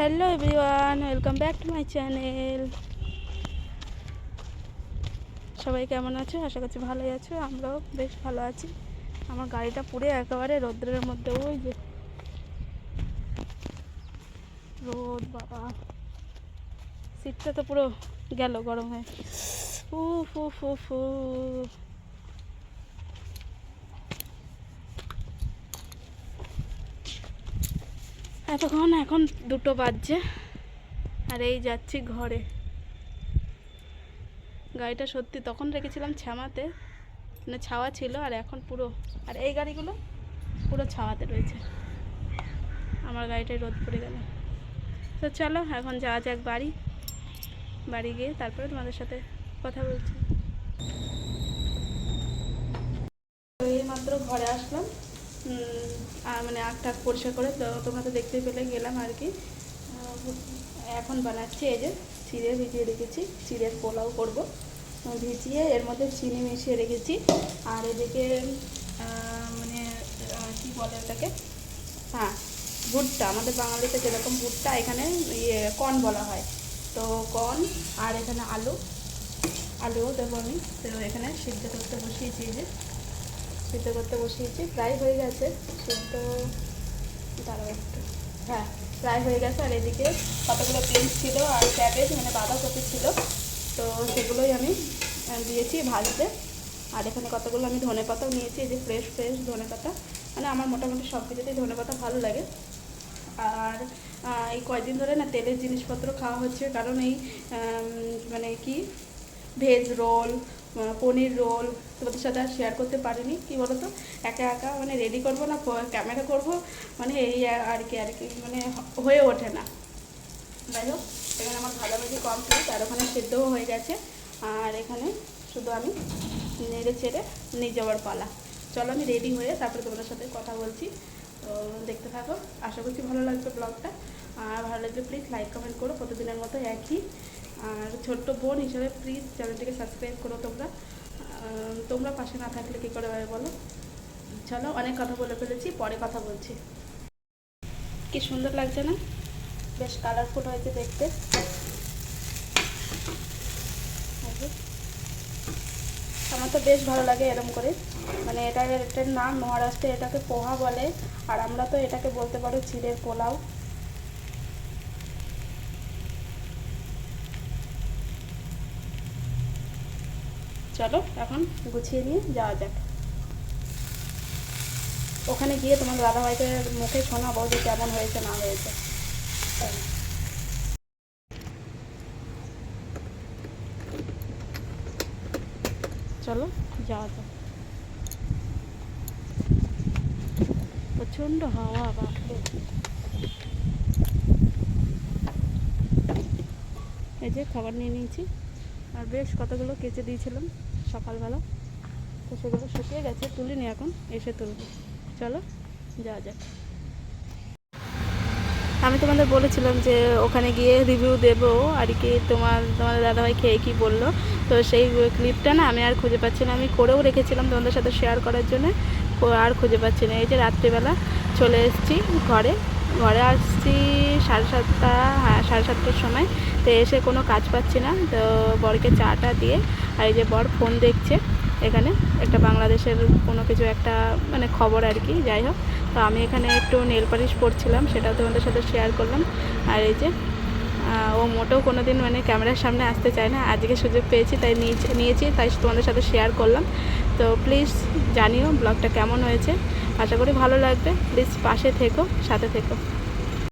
Hello everyone, welcome back to my channel. সবাই কেমন আছো? আশা করছি ভালোই আছো। আমরাও বেশ ভালো আছি। আমার গাড়িটা পুড়ে একেবারে রৌদ্রের মধ্যে, ওই যে। রোদ, বাবা। সিটটা তো পুরো গেল গরম। হয়ে ফু ফু ফু ফু এতক্ষণ এখন দুটো বাজছে। আর এই যাচ্ছি ঘরে। গাড়িটা সত্যি তখন রেখেছিলাম ছামাতে মানে ছাওয়া ছিল আর এখন পুরো, আর এই গাড়িগুলো পুরো ছাওয়াতে রয়েছে। আমার গাড়িটায় রোদ পড়ে গেল। তো চলো, এখন যাওয়া যাক বাড়ি। বাড়ি গিয়ে তারপরে তোমাদের সাথে কথা বলছি। এই মাত্র ঘরে আসলাম। মানে আখ টাক পরিষ্কার করে তোমরা তো দেখতে পেলে, গেলাম আর কি। এখন বানাচ্ছি এই যে চিড়ে ভিজিয়ে রেখেছি, চিড়ের পোলাও করব। ভিজিয়ে এর মধ্যে চিনি মিশিয়ে রেখেছি। আর এদিকে মানে কি বলে ওটাকে? হ্যাঁ ভুট্টা। আমাদের বাঙালিতে যেরকম ভুট্টা, এখানে ইয়ে কর্ন বলা হয়। তো কর্ন আর এখানে আলু। আলুও দেবো আমি। তো এখানে সিদ্ধ করতে বসিয়েছি যে। সিদ্ধ করতে বসিয়েছি, প্রায় হয়ে গেছে। সিদ্ধ, দাঁড়াও একটু। হ্যাঁ প্রায় হয়ে গেছে, আর এদিকে কতগুলো বিনস ছিল আর ক্যাবেজ মানে বাঁধাকপি ছিল। তো সেগুলোই আমি দিয়েছি ভাজতে। আর এখানে কতগুলো আমি ধনে পাতাও নিয়েছি, এই যে ফ্রেশ ফ্রেশ ধনে পাতা। মানে আমার মোটামুটি সব কিছুতেই ধনে পাতা ভালো লাগে। আর এই কয়দিন ধরে না তেলের জিনিসপত্র খাওয়া হচ্ছে, কারণ এই মানে কি ভেজ রোল পনির রোল, তোমাদের সাথে আর শেয়ার করতে পারিনি। কি বলো তো একা একা মানে রেডি করব না ক্যামেরা করব মানে এই আর কি আর কি মানে হয়ে ওঠে না। যাই হোক, এখানে আমার ভালোভাবে কমপ্লিট আর ওখানে সেদ্ধও হয়ে গেছে। আর এখানে শুধু আমি নেড়ে চেড়ে নিয়ে যাওয়ার পালা। চলো আমি রেডি হয়ে তারপরে তোমাদের সাথে কথা বলছি। তো দেখতে থাকো। আশা করছি ভালো লাগবে ব্লগটা আর ভালো লাগলে প্লিজ লাইক কমেন্ট করো। প্রতিদিনের মতো একই। আর ছোট্ট বোন হিসেবে প্লিজ চ্যানেলটিকে সাবস্ক্রাইব করো তোমরা। তোমরা পাশে না থাকলে কী করে হয় বলো? চলো, অনেক কথা বলে ফেলেছি, পরে কথা বলছি। কি সুন্দর লাগছে না? বেশ কালারফুল হয়েছে দেখতে। আমার তো বেশ ভালো লাগে এরম করে। মানে এটা এটার নাম মহারাষ্ট্রে এটাকে পোহা বলে, আর আমরা তো এটাকে বলতে পারো চিড়ের পোলাও। চলো এখন গুছিয়ে নিয়ে যাওয়া যাক। ওখানে গিয়ে তোমার দাদাভাইকে মুখে শোনাবো যে কেমন হয়েছে, না হয়েছে। চলো যাওয়া যাক। প্রচণ্ড হাওয়া, বাপরে। এই যে খাবার নিয়ে নিয়েছি। আর বেশ কতগুলো কেচে দিয়েছিলাম। সকালবেলা। তো সেগুলো শুকিয়ে গেছে তুলিনি এখন, এসে তুলব। চলো, যাওয়া যাক। আমি তোমাদের বলেছিলাম যে ওখানে গিয়ে রিভিউ দেবো, আর কি তোমার, তোমাদের দাদাভাই খেয়ে কি বলল। তো সেই ক্লিপটা না আমি আর খুঁজে পাচ্ছি না। আমি করেও রেখেছিলাম তোমাদের সাথে শেয়ার করার জন্য আর খুঁজে পাচ্ছি না। এই যে রাত্রিবেলা চলে এসেছি ঘরে। ঘরে আসছি সাড়ে সাতটা হ্যাঁ সাড়ে সাতটার সময়। তো এসে কোনো কাজ পাচ্ছি না। তো বরকে চাটা দিয়ে, আর এই যে বর ফোন দেখছে এখানে, একটা বাংলাদেশের কোনো কিছু একটা মানে খবর আর কি, যাই হোক। তো আমি এখানে একটু নেল পালিশ পরছিলাম সেটাও তোমাদের সাথে শেয়ার করলাম। আর এই যে ও মোটেও কোনো দিন মানে ক্যামেরার সামনে আসতে চায় না। আজকে সুযোগ পেয়েছি, তাই নিয়েছি তাই তোমাদের সাথে শেয়ার করলাম। তো প্লিজ জানিও ব্লগটা কেমন হয়েছে। আশা করি ভালো লাগবে। প্লিজ পাশে থেকো সাথে থেকো।